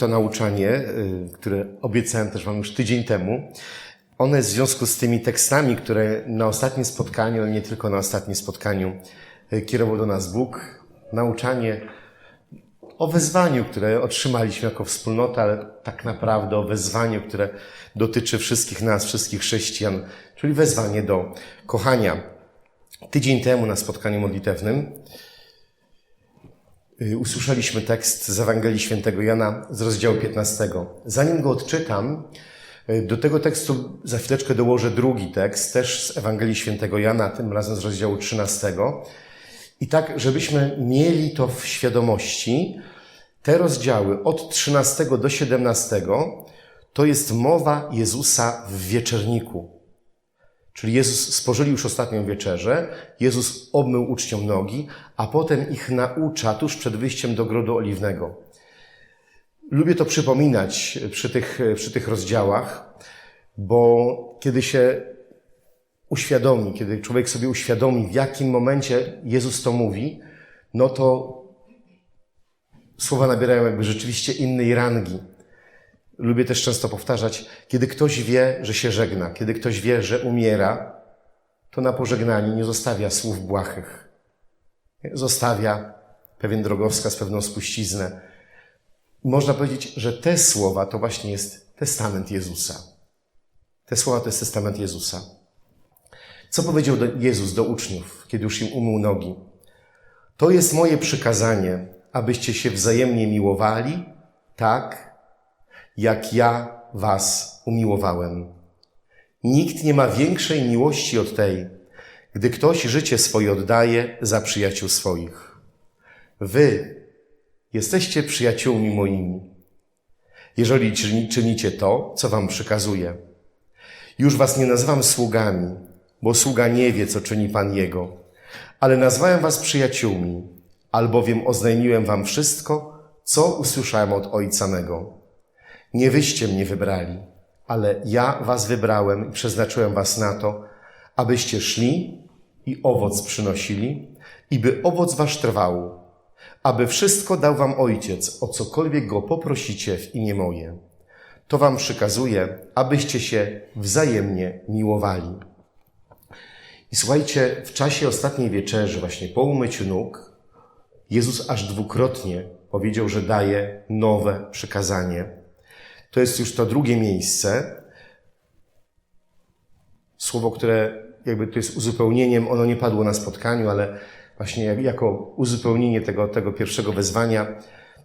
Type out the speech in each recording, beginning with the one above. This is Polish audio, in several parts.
to nauczanie, y, które obiecałem też Wam już tydzień temu, one w związku z tymi tekstami, które na ostatnim spotkaniu, nie tylko na ostatnim spotkaniu, y, kierował do nas Bóg, nauczanie o wezwaniu, które otrzymaliśmy jako wspólnota, ale tak naprawdę o wezwaniu, które dotyczy wszystkich nas, wszystkich chrześcijan, czyli wezwanie do kochania. Tydzień temu na spotkaniu modlitewnym usłyszeliśmy tekst z Ewangelii Świętego Jana z rozdziału 15. Zanim go odczytam, y, do tego tekstu za chwileczkę dołożę drugi tekst, też z Ewangelii Świętego Jana, tym razem z rozdziału 13. I tak, żebyśmy mieli to w świadomości, te rozdziały od 13 do 17 to jest mowa Jezusa w wieczerniku. Czyli Jezus spożyli już ostatnią wieczerzę, Jezus obmył uczniom nogi, a potem ich naucza tuż przed wyjściem do Grodu Oliwnego. Lubię to przypominać przy tych, przy tych rozdziałach, bo kiedy się uświadomi, kiedy człowiek sobie uświadomi, w jakim momencie Jezus to mówi, no to słowa nabierają jakby rzeczywiście innej rangi. Lubię też często powtarzać, kiedy ktoś wie, że się żegna, kiedy ktoś wie, że umiera, to na pożegnanie nie zostawia słów błahych. Zostawia pewien drogowskaz, pewną spuściznę. Można powiedzieć, że te słowa to właśnie jest testament Jezusa. Te słowa to jest testament Jezusa. Co powiedział Jezus do uczniów, kiedy już im umył nogi? To jest moje przykazanie, abyście się wzajemnie miłowali, tak jak ja was umiłowałem. Nikt nie ma większej miłości od tej, gdy ktoś życie swoje oddaje za przyjaciół swoich. Wy jesteście przyjaciółmi moimi, jeżeli czynicie to, co wam przykazuję. Już was nie nazywam sługami, bo sługa nie wie, co czyni Pan Jego, ale nazwałem was przyjaciółmi, albowiem oznajmiłem wam wszystko, co usłyszałem od Ojca mego. Nie wyście mnie wybrali, ale ja was wybrałem i przeznaczyłem was na to, abyście szli i owoc przynosili, i by owoc wasz trwał, aby wszystko dał wam Ojciec, o cokolwiek go poprosicie w imię moje. To wam przykazuję, abyście się wzajemnie miłowali. I słuchajcie, w czasie ostatniej wieczerzy, właśnie po umyciu nóg, Jezus aż dwukrotnie powiedział, że daje nowe przykazanie. To jest już to drugie miejsce. Słowo, które jakby to jest uzupełnieniem, ono nie padło na spotkaniu, ale właśnie jako uzupełnienie tego, tego pierwszego wezwania,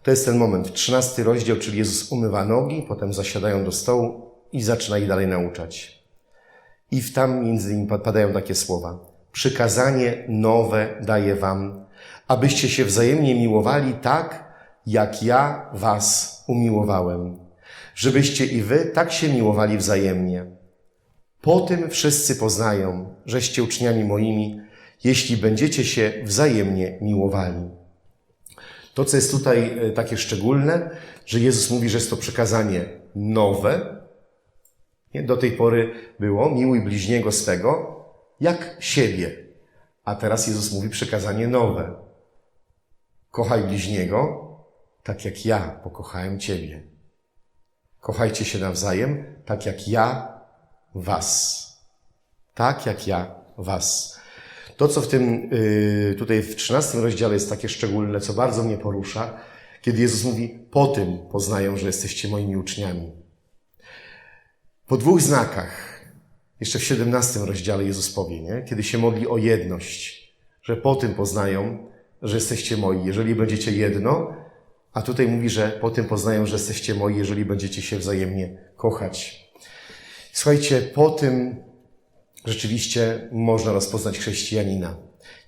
to jest ten moment, trzynasty rozdział, czyli Jezus umywa nogi, potem zasiadają do stołu i zaczyna ich dalej nauczać. I w tam między innymi padają takie słowa. Przykazanie nowe daję wam, abyście się wzajemnie miłowali tak, jak ja was umiłowałem. Żebyście i wy tak się miłowali wzajemnie. Po tym wszyscy poznają, żeście uczniami moimi, jeśli będziecie się wzajemnie miłowali. To, co jest tutaj e, takie szczególne, że Jezus mówi, że jest to przekazanie nowe. Nie? Do tej pory było miłuj bliźniego swego jak siebie. A teraz Jezus mówi przekazanie nowe. Kochaj bliźniego tak jak ja pokochałem Ciebie. Kochajcie się nawzajem tak jak ja Was. Tak jak ja Was. To, co w tym, yy, tutaj w 13 rozdziale jest takie szczególne, co bardzo mnie porusza, kiedy Jezus mówi, po tym poznają, że jesteście moimi uczniami. Po dwóch znakach, jeszcze w 17 rozdziale Jezus powie, nie? kiedy się modli o jedność, że po tym poznają, że jesteście moi, jeżeli będziecie jedno, a tutaj mówi, że po tym poznają, że jesteście moi, jeżeli będziecie się wzajemnie kochać. Słuchajcie, po tym rzeczywiście można rozpoznać chrześcijanina.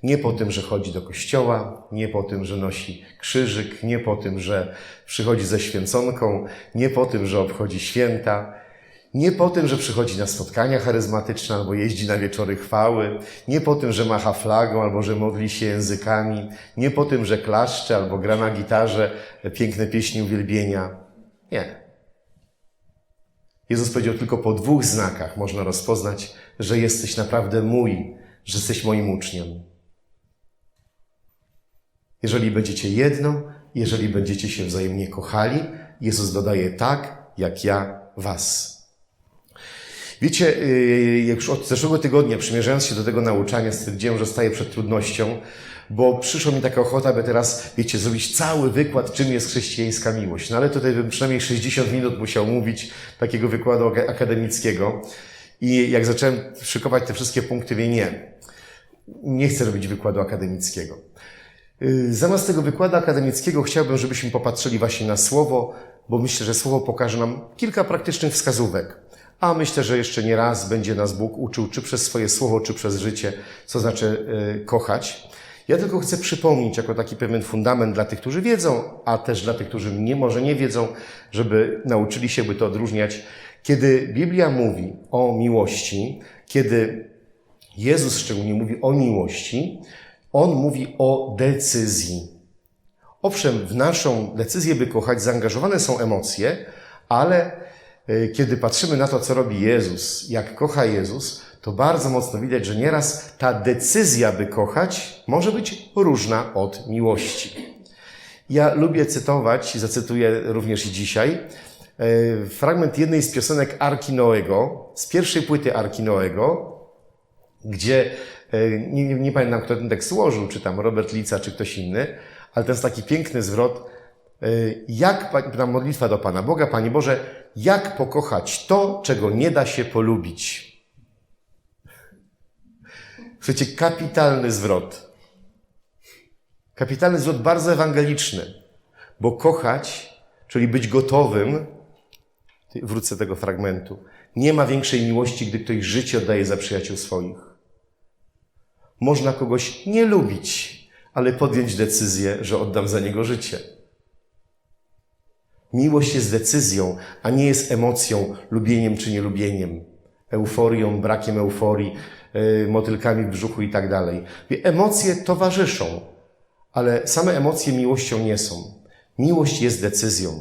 Nie po tym, że chodzi do kościoła, nie po tym, że nosi krzyżyk, nie po tym, że przychodzi ze święconką, nie po tym, że obchodzi święta, nie po tym, że przychodzi na spotkania charyzmatyczne albo jeździ na wieczory chwały, nie po tym, że macha flagą albo że modli się językami, nie po tym, że klaszcze albo gra na gitarze piękne pieśni uwielbienia. Nie. Jezus powiedział, tylko po dwóch znakach można rozpoznać, że jesteś naprawdę mój, że jesteś moim uczniem. Jeżeli będziecie jedno, jeżeli będziecie się wzajemnie kochali, Jezus dodaje tak, jak ja was. Wiecie, y, jak już od zeszłego tygodnia, przymierzając się do tego nauczania, stwierdziłem, że staję przed trudnością, bo przyszła mi taka ochota, by teraz, wiecie, zrobić cały wykład, czym jest chrześcijańska miłość. No ale tutaj bym przynajmniej 60 minut musiał mówić takiego wykładu ak- akademickiego. I jak zacząłem szykować te wszystkie punkty, wie nie, nie chcę robić wykładu akademickiego. Y, Zamiast tego wykładu akademickiego chciałbym, żebyśmy popatrzyli właśnie na słowo, bo myślę, że słowo pokaże nam kilka praktycznych wskazówek. A myślę, że jeszcze nie raz będzie nas Bóg uczył, czy przez swoje słowo, czy przez życie, co znaczy y, kochać. Ja tylko chcę przypomnieć, jako taki pewien fundament dla tych, którzy wiedzą, a też dla tych, którzy nie, może nie wiedzą, żeby nauczyli się, by to odróżniać. Kiedy Biblia mówi o miłości, kiedy Jezus szczególnie mówi o miłości, on mówi o decyzji. Owszem, w naszą decyzję, by kochać, zaangażowane są emocje, ale kiedy patrzymy na to, co robi Jezus, jak kocha Jezus, to bardzo mocno widać, że nieraz ta decyzja, by kochać, może być różna od miłości. Ja lubię cytować, zacytuję również i dzisiaj, y, fragment jednej z piosenek Arki Noego, z pierwszej płyty Arki Noego, gdzie e, nie, nie, nie pamiętam, kto ten tekst złożył, czy tam Robert Lica, czy ktoś inny, ale to jest taki piękny zwrot, e, jak, tam modlitwa do Pana Boga, Panie Boże, jak pokochać to, czego nie da się polubić. Słuchajcie, kapitalny zwrot. Kapitalny zwrot, bardzo ewangeliczny, bo kochać, czyli być gotowym, wrócę tego fragmentu, nie ma większej miłości, gdy ktoś życie oddaje za przyjaciół swoich. Można kogoś nie lubić, ale podjąć decyzję, że oddam za niego życie. Miłość jest decyzją, a nie jest emocją, lubieniem czy nielubieniem, euforią, brakiem euforii, yy, motylkami w brzuchu i tak dalej. Emocje towarzyszą, ale same emocje miłością nie są. Miłość jest decyzją.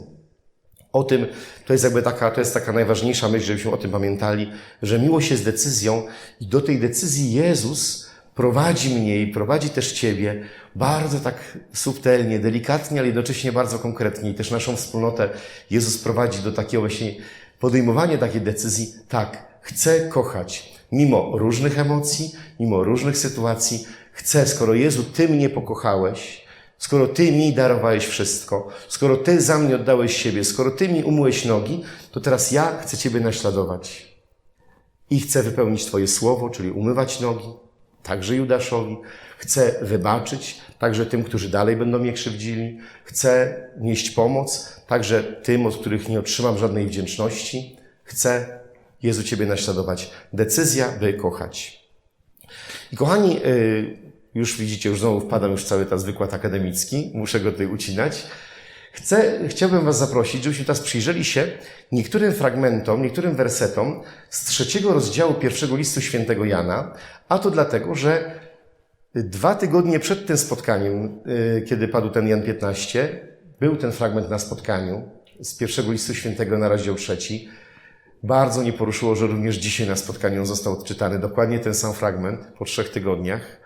O tym, to jest jakby taka, to jest taka najważniejsza myśl, żebyśmy o tym pamiętali, że miłość jest decyzją i do tej decyzji Jezus prowadzi mnie i prowadzi też Ciebie bardzo tak subtelnie, delikatnie, ale jednocześnie bardzo konkretnie. I też naszą wspólnotę Jezus prowadzi do takiego właśnie podejmowania takiej decyzji. Tak, chcę kochać, mimo różnych emocji, mimo różnych sytuacji. Chcę, skoro Jezu, Ty mnie pokochałeś, Skoro Ty mi darowałeś wszystko, skoro Ty za mnie oddałeś siebie, skoro Ty mi umyłeś nogi, to teraz ja chcę Ciebie naśladować. I chcę wypełnić Twoje słowo, czyli umywać nogi, także Judaszowi. Chcę wybaczyć, także tym, którzy dalej będą mnie krzywdzili. Chcę nieść pomoc, także tym, od których nie otrzymam żadnej wdzięczności. Chcę, Jezu, Ciebie naśladować. Decyzja, by kochać. I kochani, yy, już widzicie, już znowu wpadam już cały ten wykład akademicki, muszę go tutaj ucinać. Chcę, chciałbym Was zaprosić, żebyśmy teraz przyjrzeli się niektórym fragmentom, niektórym wersetom z trzeciego rozdziału pierwszego listu świętego Jana, a to dlatego, że dwa tygodnie przed tym spotkaniem, yy, kiedy padł ten Jan 15, był ten fragment na spotkaniu z pierwszego listu świętego na rozdział trzeci. Bardzo mnie poruszyło, że również dzisiaj na spotkaniu on został odczytany, dokładnie ten sam fragment po trzech tygodniach.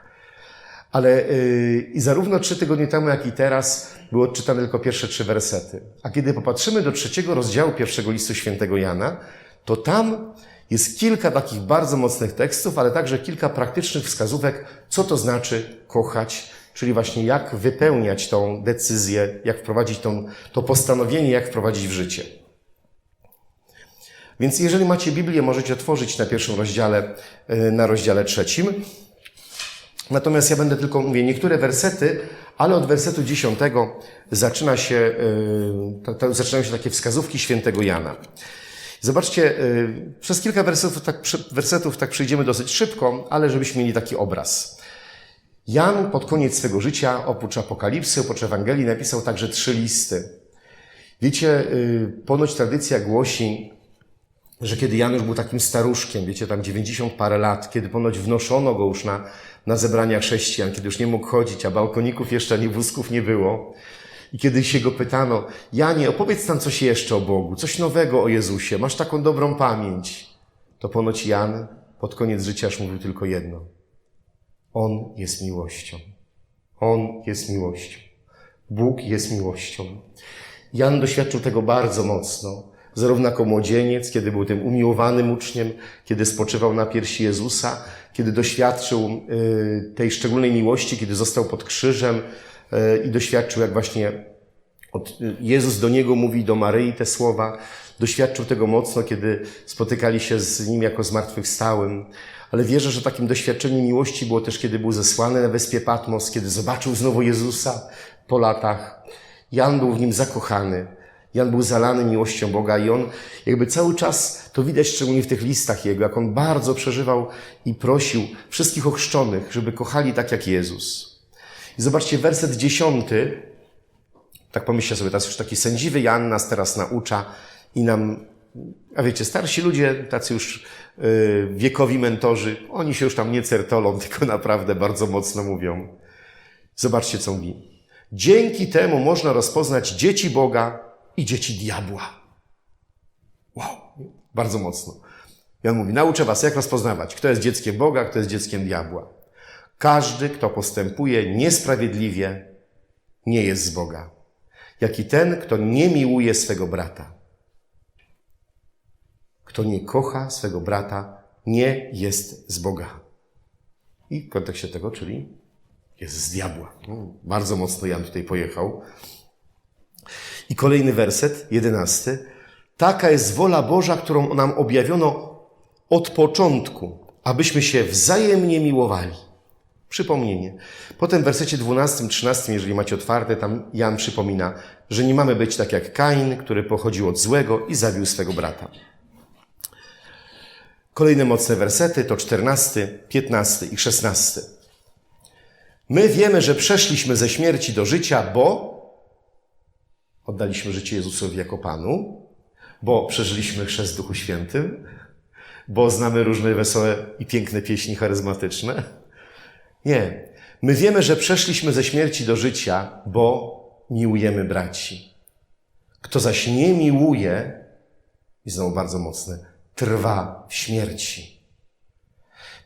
Ale yy, i zarówno trzy tygodnie temu, jak i teraz były odczytane tylko pierwsze trzy wersety. A kiedy popatrzymy do trzeciego rozdziału pierwszego listu świętego Jana, to tam jest kilka takich bardzo mocnych tekstów, ale także kilka praktycznych wskazówek, co to znaczy kochać, czyli właśnie jak wypełniać tą decyzję, jak wprowadzić tą, to postanowienie, jak wprowadzić w życie. Więc jeżeli macie Biblię, możecie otworzyć na pierwszym rozdziale, yy, na rozdziale trzecim. Natomiast ja będę tylko, mówię, niektóre wersety, ale od wersetu dziesiątego zaczyna się, to, zaczynają się takie wskazówki świętego Jana. Zobaczcie, yy, przez kilka wersetów tak, wersetów tak przejdziemy dosyć szybko, ale żebyśmy mieli taki obraz. Jan pod koniec swego życia, oprócz Apokalipsy, oprócz Ewangelii, napisał także trzy listy. Wiecie, yy, ponoć tradycja głosi, że kiedy Jan już był takim staruszkiem, wiecie, tam 90 parę lat, kiedy ponoć wnoszono go już na, na zebrania chrześcijan, kiedy już nie mógł chodzić, a balkoników jeszcze ani wózków nie było. I kiedy się go pytano, Janie, opowiedz nam coś jeszcze o Bogu, coś nowego o Jezusie, masz taką dobrą pamięć. To ponoć Jan pod koniec życia już mówił tylko jedno. On jest miłością. On jest miłością. Bóg jest miłością. Jan doświadczył tego bardzo mocno. Zarówno jako młodzieniec, kiedy był tym umiłowanym uczniem, kiedy spoczywał na piersi Jezusa, kiedy doświadczył y, tej szczególnej miłości, kiedy został pod krzyżem y, i doświadczył, jak właśnie od, Jezus do niego mówi, do Maryi te słowa. Doświadczył tego mocno, kiedy spotykali się z nim jako zmartwychwstałym. Ale wierzę, że takim doświadczeniem miłości było też, kiedy był zesłany na wyspie Patmos, kiedy zobaczył znowu Jezusa po latach. Jan był w nim zakochany. Jan był zalany miłością Boga i on jakby cały czas, to widać szczególnie w tych listach jego, jak on bardzo przeżywał i prosił wszystkich ochrzczonych, żeby kochali tak jak Jezus. I zobaczcie, werset dziesiąty, tak pomyślcie sobie, teraz już taki sędziwy Jan nas teraz naucza i nam, a wiecie, starsi ludzie, tacy już yy, wiekowi mentorzy, oni się już tam nie certolą, tylko naprawdę bardzo mocno mówią. Zobaczcie, co mówi. Dzięki temu można rozpoznać dzieci Boga i dzieci diabła. Wow, bardzo mocno. Jan mówi, nauczę was, jak rozpoznawać, kto jest dzieckiem Boga, kto jest dzieckiem diabła. Każdy, kto postępuje niesprawiedliwie, nie jest z Boga, jak i ten, kto nie miłuje swego brata. Kto nie kocha swego brata, nie jest z Boga. I w kontekście tego, czyli jest z diabła. No, bardzo mocno Jan tutaj pojechał. I kolejny werset, jedenasty. Taka jest wola Boża, którą nam objawiono od początku, abyśmy się wzajemnie miłowali. Przypomnienie. Potem w wersecie 12, 13, jeżeli macie otwarte, tam Jan przypomina, że nie mamy być tak jak Kain, który pochodził od złego i zabił swego brata. Kolejne mocne wersety to 14, 15 i 16. My wiemy, że przeszliśmy ze śmierci do życia, bo oddaliśmy życie Jezusowi jako Panu, bo przeżyliśmy chrzest w Duchu Świętym, bo znamy różne wesołe i piękne pieśni charyzmatyczne. Nie. My wiemy, że przeszliśmy ze śmierci do życia, bo miłujemy braci. Kto zaś nie miłuje, i znowu bardzo mocne, trwa w śmierci.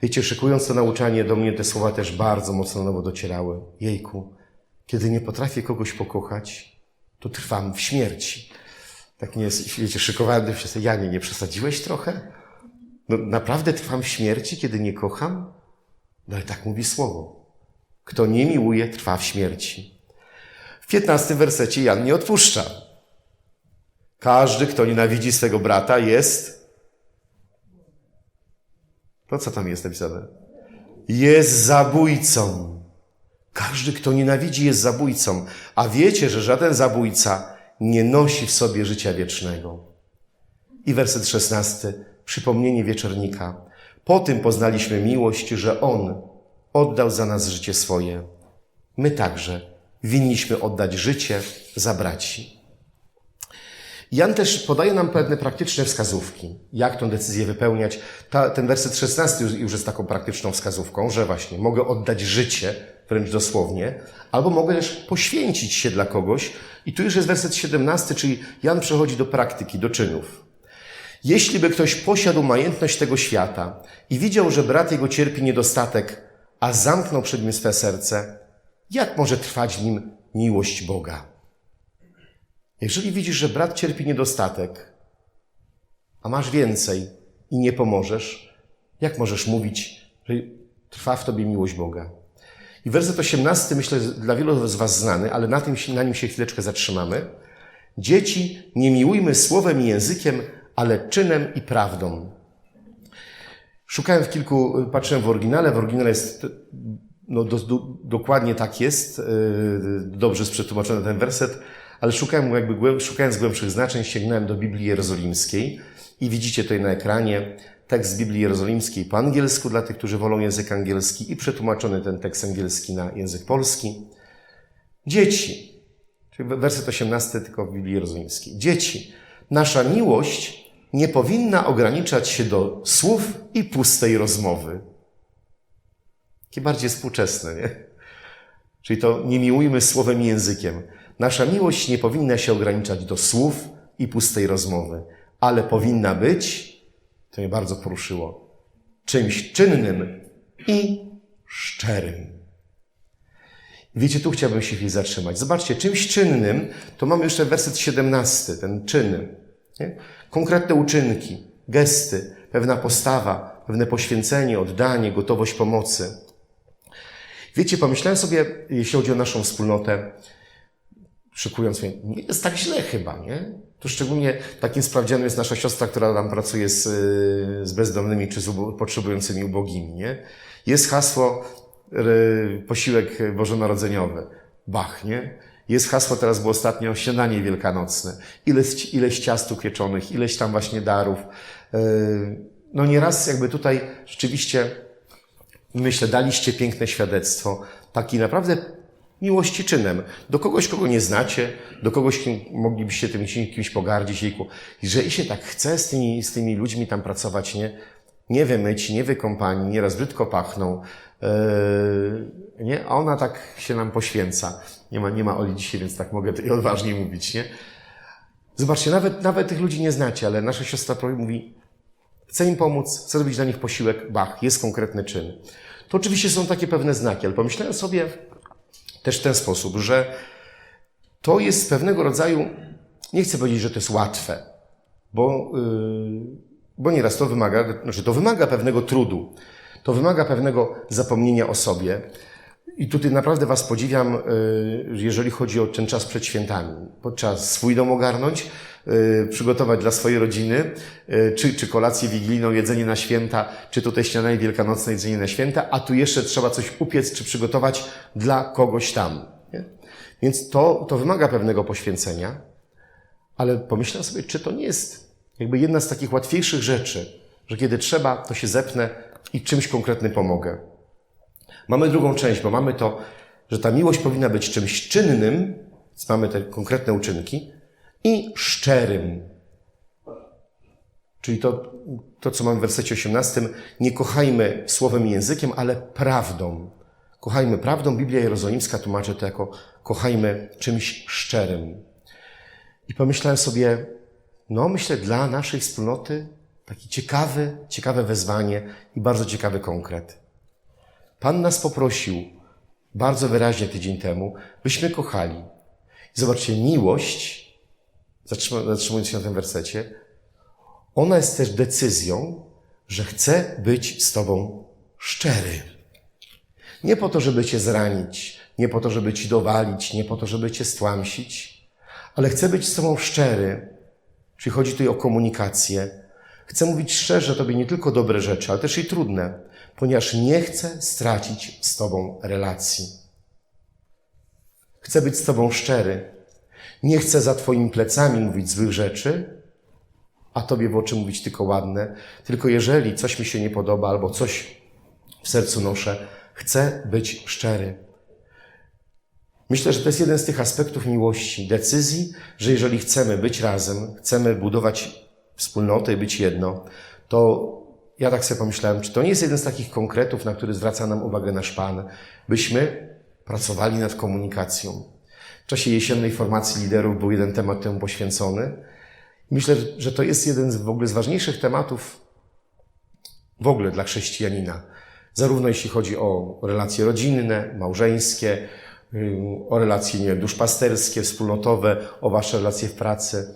Wiecie, szykując to nauczanie, do mnie te słowa też bardzo mocno nowo docierały. Jejku, kiedy nie potrafię kogoś pokochać, to trwam w śmierci. Tak nie jest, wiecie, szykowałem się Janie, nie przesadziłeś trochę? No, naprawdę trwam w śmierci, kiedy nie kocham? No ale tak mówi słowo. Kto nie miłuje, trwa w śmierci. W piętnastym wersecie Jan nie odpuszcza. Każdy, kto nienawidzi swego brata, jest. To co tam jest napisane? Jest zabójcą. Każdy, kto nienawidzi, jest zabójcą. A wiecie, że żaden zabójca nie nosi w sobie życia wiecznego. I werset szesnasty. Przypomnienie wieczornika. Po tym poznaliśmy miłość, że On oddał za nas życie swoje. My także winniśmy oddać życie za braci. Jan też podaje nam pewne praktyczne wskazówki, jak tę decyzję wypełniać. Ta, ten werset 16 już, już jest taką praktyczną wskazówką, że właśnie mogę oddać życie, wręcz dosłownie, albo mogę też poświęcić się dla kogoś. I tu już jest werset 17, czyli Jan przechodzi do praktyki, do czynów. Jeśli by ktoś posiadł majętność tego świata i widział, że brat jego cierpi niedostatek, a zamknął przed nim swe serce, jak może trwać w nim miłość Boga? Jeżeli widzisz, że brat cierpi niedostatek, a masz więcej i nie pomożesz, jak możesz mówić, że trwa w tobie miłość Boga? I werset 18, myślę, dla wielu z Was znany, ale na, tym, na nim się chwileczkę zatrzymamy. Dzieci, nie miłujmy słowem i językiem, ale czynem i prawdą. Szukałem w kilku, patrzyłem w oryginale, w oryginale jest, no do, do, dokładnie tak jest, yy, dobrze przetłumaczony ten werset, ale szukałem jakby, szukając głębszych znaczeń, sięgnąłem do Biblii Jerozolimskiej i widzicie tutaj na ekranie tekst z Biblii Jerozolimskiej po angielsku dla tych, którzy wolą język angielski i przetłumaczony ten tekst angielski na język polski. Dzieci, czyli werset 18 tylko w Biblii Jerozolimskiej. Dzieci, nasza miłość nie powinna ograniczać się do słów i pustej rozmowy. Takie bardziej współczesne, nie? Czyli to nie miłujmy słowem i językiem. Nasza miłość nie powinna się ograniczać do słów i pustej rozmowy, ale powinna być, to mnie bardzo poruszyło, czymś czynnym i szczerym. Wiecie, tu chciałbym się chwilę zatrzymać. Zobaczcie, czymś czynnym, to mamy jeszcze werset 17, ten czyny. Nie? Konkretne uczynki, gesty, pewna postawa, pewne poświęcenie, oddanie, gotowość pomocy. Wiecie, pomyślałem sobie, jeśli chodzi o naszą wspólnotę, szykując, mówię, nie jest tak źle chyba, nie? Tu szczególnie takim sprawdzianem jest nasza siostra, która tam pracuje z, y, z bezdomnymi czy z ubo- potrzebującymi ubogimi, nie? Jest hasło y, posiłek bożonarodzeniowy. Bach, nie? Jest hasło, teraz było ostatnio śniadanie wielkanocne. Ileś, ileś ciastuk pieczonych, ileś tam właśnie darów. Y, No nieraz jakby tutaj rzeczywiście myślę, daliście piękne świadectwo, taki naprawdę miłości czynem. Do kogoś, kogo nie znacie, do kogoś, kim moglibyście tym kimś pogardzić, jejku. Jeżeli się tak chce z tymi, z tymi ludźmi tam pracować, nie, nie wymyci, nie wykąpani, nieraz brzydko pachną, yy, nie? A ona tak się nam poświęca. Nie ma, nie ma Oli dzisiaj, więc tak mogę tutaj odważnie mówić, nie? Zobaczcie, nawet, nawet tych ludzi nie znacie, ale nasza siostra mówi, Chcę im pomóc, chcę zrobić dla nich posiłek, bach, jest konkretny czyn. To oczywiście są takie pewne znaki, ale pomyślałem sobie też w ten sposób, że to jest pewnego rodzaju, nie chcę powiedzieć, że to jest łatwe, bo, yy, bo nieraz to wymaga, znaczy to wymaga pewnego trudu, to wymaga pewnego zapomnienia o sobie. I tutaj naprawdę Was podziwiam, y, jeżeli chodzi o ten czas przed świętami. Podczas swój dom ogarnąć, y, przygotować dla swojej rodziny, y, czy, czy kolację wigilijną, jedzenie na święta, czy tutaj śniadanie wielkanocne, jedzenie na święta, a tu jeszcze trzeba coś upiec, czy przygotować dla kogoś tam. Nie? Więc to, to wymaga pewnego poświęcenia, ale pomyślałem sobie, czy to nie jest jakby jedna z takich łatwiejszych rzeczy, że kiedy trzeba, to się zepnę i czymś konkretnym pomogę. Mamy drugą część, bo mamy to, że ta miłość powinna być czymś czynnym, więc mamy te konkretne uczynki, i szczerym. Czyli to, to, co mamy w wersecie 18, nie kochajmy słowem i językiem, ale prawdą. Kochajmy prawdą. Biblia Jerozolimska tłumaczy to jako kochajmy czymś szczerym. I pomyślałem sobie, no myślę dla naszej wspólnoty taki ciekawy, ciekawe wezwanie i bardzo ciekawy konkret. Pan nas poprosił bardzo wyraźnie tydzień temu, byśmy kochali. I zobaczcie, miłość, zatrzymując się na tym wersecie, ona jest też decyzją, że chcę być z Tobą szczery. Nie po to, żeby Cię zranić, nie po to, żeby Ci dowalić, nie po to, żeby Cię stłamsić, ale chcę być z Tobą szczery. Czyli chodzi tutaj o komunikację. Chcę mówić szczerze Tobie nie tylko dobre rzeczy, ale też i trudne, ponieważ nie chcę stracić z Tobą relacji. Chcę być z Tobą szczery. Nie chcę za Twoimi plecami mówić złych rzeczy, a Tobie w oczy mówić tylko ładne. Tylko jeżeli coś mi się nie podoba albo coś w sercu noszę, chcę być szczery. Myślę, że to jest jeden z tych aspektów miłości, decyzji, że jeżeli chcemy być razem, chcemy budować wspólnotę i być jedno, to ja tak sobie pomyślałem, czy to nie jest jeden z takich konkretów, na który zwraca nam uwagę nasz Pan, byśmy pracowali nad komunikacją. W czasie jesiennej formacji liderów był jeden temat temu poświęcony. Myślę, że to jest jeden z w ogóle z ważniejszych tematów w ogóle dla chrześcijanina. Zarówno jeśli chodzi o relacje rodzinne, małżeńskie, o relacje nie duszpasterskie, wspólnotowe, o wasze relacje w pracy.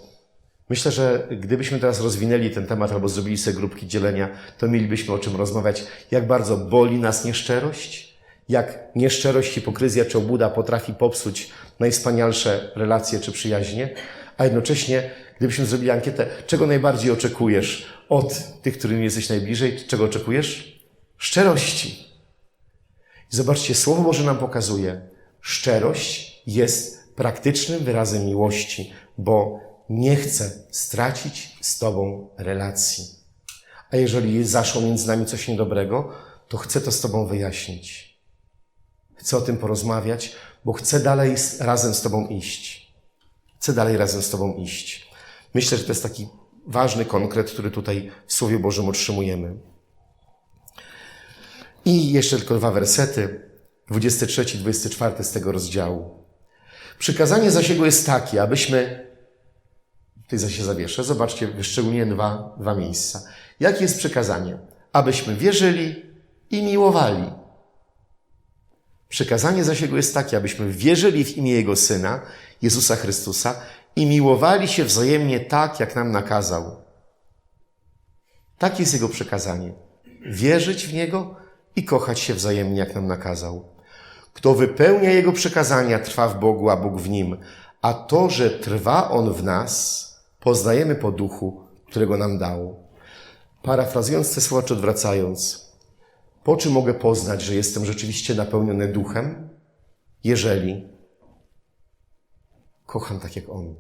Myślę, że gdybyśmy teraz rozwinęli ten temat albo zrobili sobie grupki dzielenia, to mielibyśmy o czym rozmawiać, jak bardzo boli nas nieszczerość, jak nieszczerość, hipokryzja czy obłuda potrafi popsuć najwspanialsze relacje czy przyjaźnie, a jednocześnie, gdybyśmy zrobili ankietę, czego najbardziej oczekujesz od tych, którymi jesteś najbliżej, czego oczekujesz? Szczerości. I zobaczcie, Słowo Boże nam pokazuje, szczerość jest praktycznym wyrazem miłości, bo nie chcę stracić z Tobą relacji. A jeżeli zaszło między nami coś niedobrego, to chcę to z Tobą wyjaśnić. Chcę o tym porozmawiać, bo chcę dalej razem z Tobą iść. Chcę dalej razem z Tobą iść. Myślę, że to jest taki ważny konkret, który tutaj w Słowie Bożym otrzymujemy. I jeszcze tylko dwa wersety, 23 i 24 z tego rozdziału. Przykazanie zaś jego jest takie, abyśmy, tutaj zaś się zawieszę, zobaczcie, wyszczególniłem dwa, dwa miejsca. Jakie jest przykazanie? Abyśmy wierzyli i miłowali. Przykazanie zaś Jego jest takie, abyśmy wierzyli w imię Jego Syna, Jezusa Chrystusa i miłowali się wzajemnie tak, jak nam nakazał. Tak jest Jego przekazanie. Wierzyć w Niego i kochać się wzajemnie, jak nam nakazał. Kto wypełnia Jego przekazania, trwa w Bogu, a Bóg w nim. A to, że trwa On w nas, poznajemy po duchu, którego nam dał. Parafrazując te słowa, czy odwracając, po czym mogę poznać, że jestem rzeczywiście napełniony duchem? Jeżeli kocham tak jak On.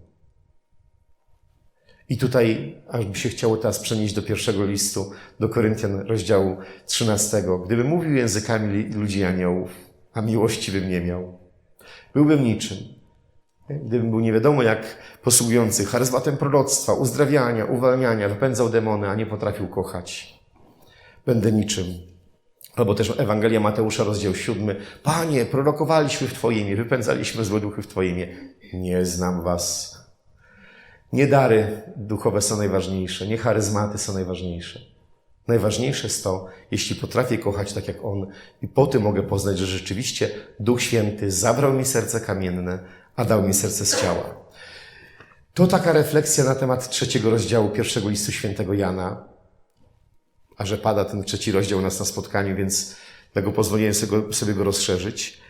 I tutaj, aż by się chciało teraz przenieść do pierwszego listu, do Koryntian, rozdziału 13. Gdybym mówił językami ludzi aniołów, a miłości bym nie miał, byłbym niczym. Gdybym był nie wiadomo jak posługujący charyzmatem proroctwa, uzdrawiania, uwalniania, wypędzał demony, a nie potrafił kochać, będę niczym. Albo też Ewangelia Mateusza, rozdział 7. Panie, prorokowaliśmy w Twoje imię, wypędzaliśmy złe duchy w Twoje imię. Nie znam Was. Nie dary duchowe są najważniejsze, nie charyzmaty są najważniejsze. Najważniejsze jest to, jeśli potrafię kochać tak jak On i po tym mogę poznać, że rzeczywiście Duch Święty zabrał mi serce kamienne, a dał mi serce z ciała. To taka refleksja na temat trzeciego rozdziału pierwszego listu świętego Jana, a że pada ten trzeci rozdział u nas na spotkaniu, więc tego pozwoliłem sobie go, rozszerzyć.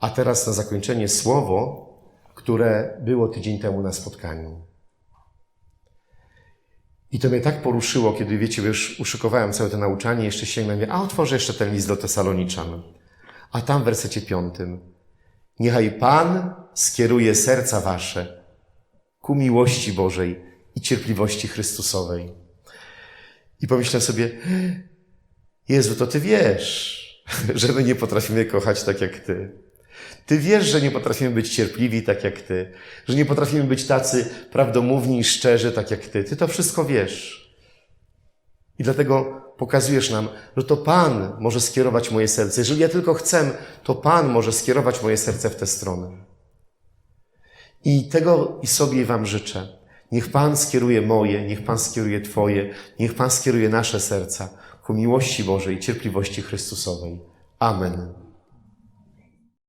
A teraz na zakończenie słowo, które było tydzień temu na spotkaniu. I to mnie tak poruszyło, kiedy wiecie, już uszykowałem całe to nauczanie, jeszcze mówię, a otworzę jeszcze ten list do Tesaloniczan. A tam w wersecie piątym. Niechaj Pan skieruje serca wasze ku miłości Bożej i cierpliwości Chrystusowej. I pomyślałem sobie, Jezu, to Ty wiesz, że my nie potrafimy kochać tak jak Ty. Ty wiesz, że nie potrafimy być cierpliwi tak jak Ty, że nie potrafimy być tacy prawdomówni i szczerzy tak jak Ty. Ty to wszystko wiesz. I dlatego pokazujesz nam, że to Pan może skierować moje serce. Jeżeli ja tylko chcę, to Pan może skierować moje serce w tę stronę. I tego i sobie Wam życzę. Niech Pan skieruje moje, niech Pan skieruje Twoje, niech Pan skieruje nasze serca ku miłości Bożej i cierpliwości Chrystusowej. Amen.